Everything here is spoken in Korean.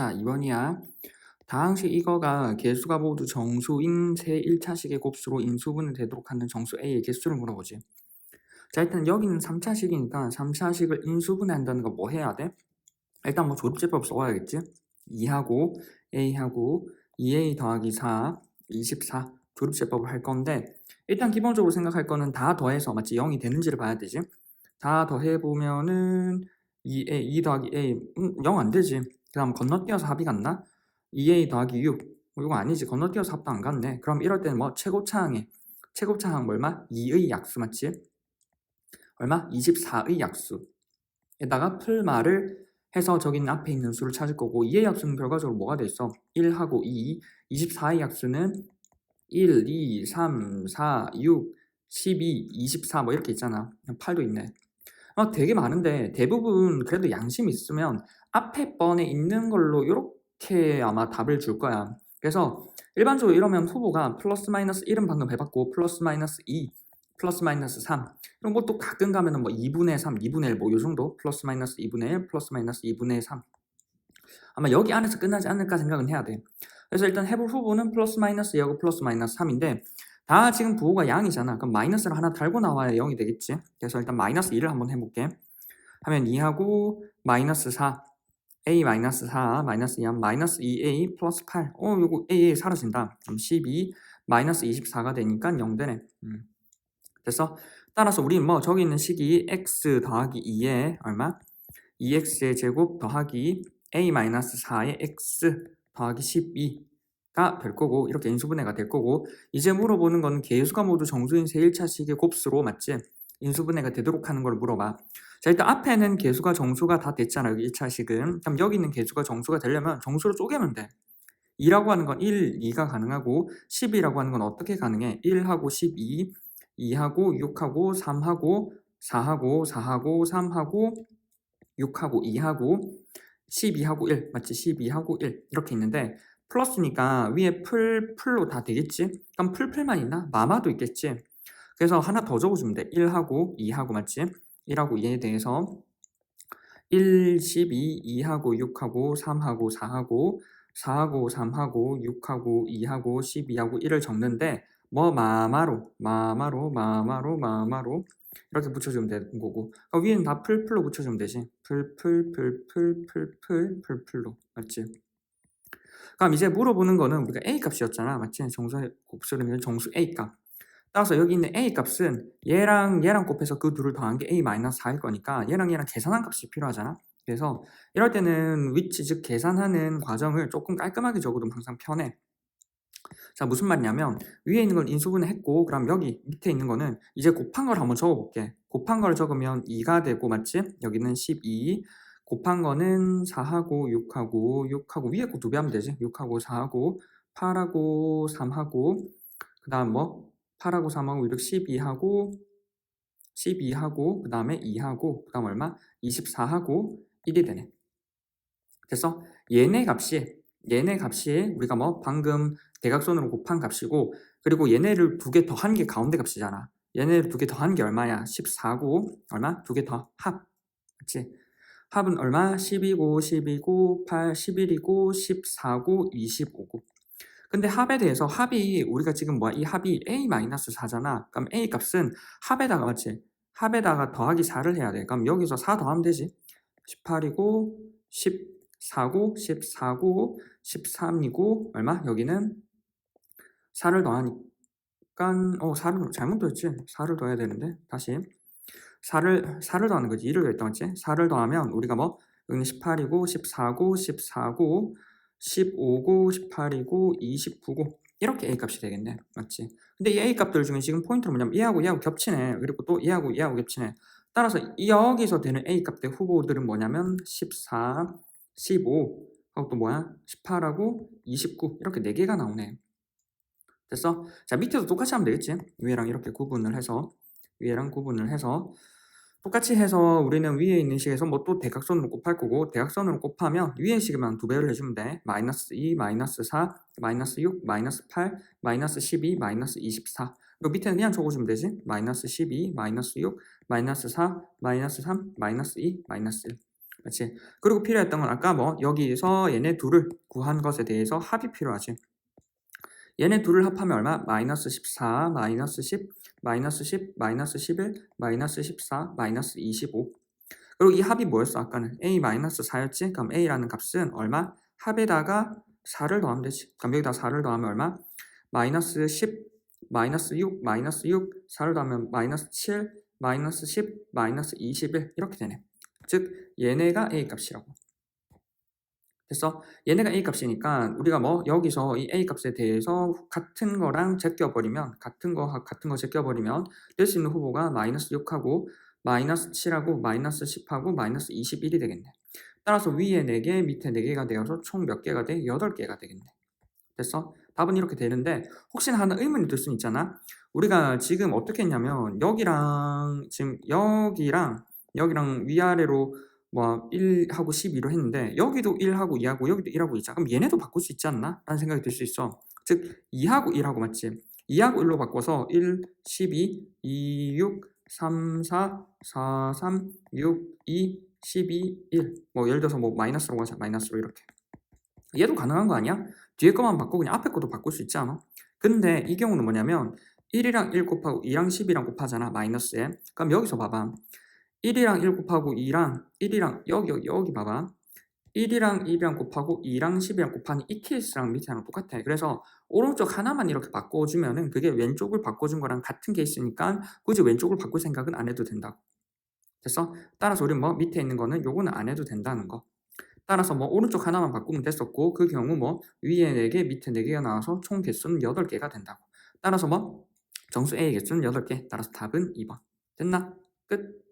자, 2번이야. 다항식 이거가 개수가 모두 정수인 세 1차식의 곱수로 인수분해 되도록 하는 정수 A의 개수를 물어보지. 자, 일단 여기는 3차식이니까 3차식을 인수분해한다는 거 뭐 해야 돼? 일단 뭐 조립제법 써와야겠지? 2하고 A하고 2A 더하기 4, 24 조립제법을 할 건데 일단 기본적으로 생각할 거는 다 더해서 맞지? 0이 되는지를 봐야 되지? 다 더해보면은 2A, 2 더하기 A, 음, 0 안 되지. 그 다음 건너뛰어서 합이 같나? 2A 더하기 6. 뭐 이거 아니지. 건너뛰어서 합도 안 같네. 그럼 이럴 때는 뭐 최고차항에 최고차항 뭐 얼마? 2의 약수 맞지? 얼마? 24의 약수에다가 풀말을 해서 있는 앞에 있는 수를 찾을 거고 2의 약수는 결과적으로 뭐가 돼 있어? 1하고 2, 24의 약수는 1, 2, 3, 4, 6, 12, 24 뭐 이렇게 있잖아. 8도 있네. 어, 되게 많은데 대부분 그래도 양심이 있으면 앞에 번에 있는 걸로 이렇게 아마 답을 줄 거야. 그래서 일반적으로 이러면 후보가 플러스 마이너스 1은 방금 해봤고 플러스 마이너스 2, 플러스 마이너스 3 이런 것도 가끔 가면은 뭐 2분의 3, 2분의 1뭐 요 정도 플러스 마이너스 2분의 1, 플러스 마이너스 2분의 3 아마 여기 안에서 끝나지 않을까 생각은 해야 돼. 그래서 일단 해볼 후보는 플러스 마이너스 2하고 플러스 마이너스 3인데 다 지금 부호가 양이잖아. 그럼 마이너스를 하나 달고 나와야 0이 되겠지. 그래서 일단 마이너스 2를 한번 해볼게. 하면 2하고 마이너스 4 a 마이너스 4 마이너스 2 하면 마이너스 2a 플러스 8 어, 요거 a 사라진다. 그럼 12 마이너스 24가 되니까 0 되네. 음. 됐어? 따라서 우리 뭐 저기 있는 식이 x 더하기 2에 얼마? 2x의 제곱 더하기 a 마이너스 4의 x 더하기 12 가 될 거고 이렇게 인수분해가 될 거고 이제 물어보는 건 개수가 모두 정수인 세 1차식의 곱수로 맞지? 인수분해가 되도록 하는 걸 물어봐. 자 일단 앞에는 개수가 정수가 다 됐잖아 여기 1차식은 그럼 여기 있는 개수가 정수가 되려면 정수로 쪼개면 돼 2라고 하는 건 1, 2가 가능하고 10이라고 하는 건 어떻게 가능해? 1하고 12, 2하고 6하고 3하고 4하고 4하고 3하고 6하고 2하고 12하고 1 맞지? 12하고 1 이렇게 있는데 플러스니까 위에 풀, 풀로 다 되겠지? 그럼 풀 풀만 있나? 마마도 있겠지? 그래서 하나 더 적어주면 돼 1하고 2하고 맞지? 1하고 2에 대해서 1, 12, 2하고 6하고 3하고 4하고 4하고 3하고 6하고 2하고 12하고 1을 적는데 뭐 마마로 마마로 마마로 마마로 이렇게 붙여주면 되는 거고. 그러니까 위에는 다 풀풀로 붙여주면 되지. 풀풀풀풀풀풀 풀풀로. 맞지? 그럼 이제 물어보는 거는 우리가 a 값이었잖아. 맞지? 정수 곱수는 정수 a 값 따라서 여기 있는 a 값은 얘랑 얘랑 곱해서 그 둘을 더한 게 a-4일 거니까 얘랑 얘랑 계산한 값이 필요하잖아. 그래서 이럴 때는 위치 즉 계산하는 과정을 조금 깔끔하게 적어도 항상 편해. 자 무슨 말이냐면 위에 있는 걸 인수분해 했고 그럼 여기 밑에 있는 거는 이제 곱한 걸 한번 적어볼게. 곱한 걸 적으면 2가 되고 맞지? 여기는 12 곱한 거는 4하고 6하고 6하고 위에 거 두 배 하면 되지. 6하고 4하고 8하고 3하고 그 다음 뭐 8하고 3하고 6, 12하고 12하고 그 다음에 2하고 그 다음 얼마? 24하고 1이 되네. 됐어? 얘네 값이 얘네 값이 우리가 뭐 방금 대각선으로 곱한 값이고 그리고 얘네를 두 개 더한 게 가운데 값이잖아. 얘네를 두 개 더한 게 얼마야? 14고 얼마? 두 개 더 합. 그치? 합은 얼마? 12고 12고 8, 11이고 14고 25고 근데 합에 대해서 합이 우리가 지금 뭐야 이 합이 a-4잖아. 그럼 a 값은 합에다가 맞지? 합에다가 더하기 4를 해야 돼. 그럼 여기서 4 더하면 되지? 18이고 14고 14고 13이고 얼마? 여기는 4를 더하니까 어 4를 잘못 더했지? 4를 더해야 되는데 다시. 4를 4를 더하는 거지. 2를 더했던 거지? 4를 더하면 우리가 뭐? 여기는 18이고 14고 14고 15고 18이고 29고 이렇게 A 값이 되겠네. 맞지? 근데 이 A 값들 중에 지금 포인트는 뭐냐면 얘하고 얘하고 겹치네. 그리고 또 얘하고 얘하고 겹치네. 따라서 여기서 되는 A 값의 후보들은 뭐냐면 14, 15 하고 또 뭐야? 18하고 29 이렇게 4개가 나오네. 됐어? 자 밑에도 똑같이 하면 되겠지? 위에랑 이렇게 구분을 해서 위에랑 구분을 해서 똑같이 해서 우리는 위에 있는 식에서 뭐 또 대각선으로 곱할 거고 대각선으로 곱하면 위에 식에만 두 배를 해주면 돼 마이너스 2, 마이너스 4, 마이너스 6, 마이너스 8, 마이너스 12, 마이너스 24 그리고 밑에는 그냥 적어주면 되지 마이너스 12, 마이너스 6, 마이너스 4, 마이너스 3, 마이너스 2, 마이너스 1 맞지? 그리고 필요했던 건 아까 뭐 여기서 얘네 둘을 구한 것에 대해서 합이 필요하지. 얘네 둘을 합하면 얼마? 마이너스 14, 마이너스 10, 마이너스 10, 마이너스 11, 마이너스 14, 마이너스 25. 그리고 이 합이 뭐였어? 아까는 a 마이너스 4였지? 그럼 a라는 값은 얼마? 합에다가 4를 더하면 되지. 그럼 여기다 4를 더하면 얼마? 마이너스 10, 마이너스 6, 마이너스 6, 4를 더하면 마이너스 7, 마이너스 10, 마이너스 21 이렇게 되네. 즉 얘네가 a 값이라고. 됐어? 얘네가 a 값이니까 우리가 뭐 여기서 이 a 값에 대해서 같은 거랑 제껴버리면 같은 거 같은 거 제껴버리면 될 수 있는 후보가 마이너스 6하고 마이너스 7하고 마이너스 10하고 마이너스 21이 되겠네. 따라서 위에 4개 밑에 4개가 되어서 총 몇 개가 돼? 8개가 되겠네. 됐어? 답은 이렇게 되는데 혹시나 하나 의문이 들 수는 있잖아. 우리가 지금 어떻게 했냐면 여기랑 지금 여기랑 여기랑 위아래로 뭐 1하고 12로 했는데 여기도 1하고 2하고 여기도 1하고 2자 그럼 얘네도 바꿀 수 있지 않나? 라는 생각이 들 수 있어 즉 2하고 1하고 맞지? 2하고 1로 바꿔서 1, 12, 2, 6, 3, 4, 4, 3, 6, 2, 12, 1. 뭐 예를 들어서 뭐 마이너스로 하자. 마이너스로 이렇게. 얘도 가능한 거 아니야? 뒤에 거만 바꾸고 그냥 앞에 것도 바꿀 수 있지 않아? 근데 이 경우는 뭐냐면 1이랑 1 곱하고 2랑 10이랑 곱하잖아. 마이너스에. 그럼 여기서 봐봐. 1이랑 1 곱하고 2랑 1이랑 여기 여기 여기 봐봐. 1이랑 2랑 곱하고 2랑 10이랑 곱하는 이 케이스랑 밑에랑 똑같아. 그래서 오른쪽 하나만 이렇게 바꿔주면은 그게 왼쪽을 바꿔준 거랑 같은 케이스니까 굳이 왼쪽을 바꿀 생각은 안 해도 된다고. 됐어? 따라서 우리는 뭐 밑에 있는 거는 요거는 안 해도 된다는 거. 따라서 뭐 오른쪽 하나만 바꾸면 됐었고 그 경우 뭐 위에 4개 밑에 4개가 나와서 총 개수는 8개가 된다고. 따라서 뭐 정수 A의 개수는 8개. 따라서 답은 2번. 됐나? 끝.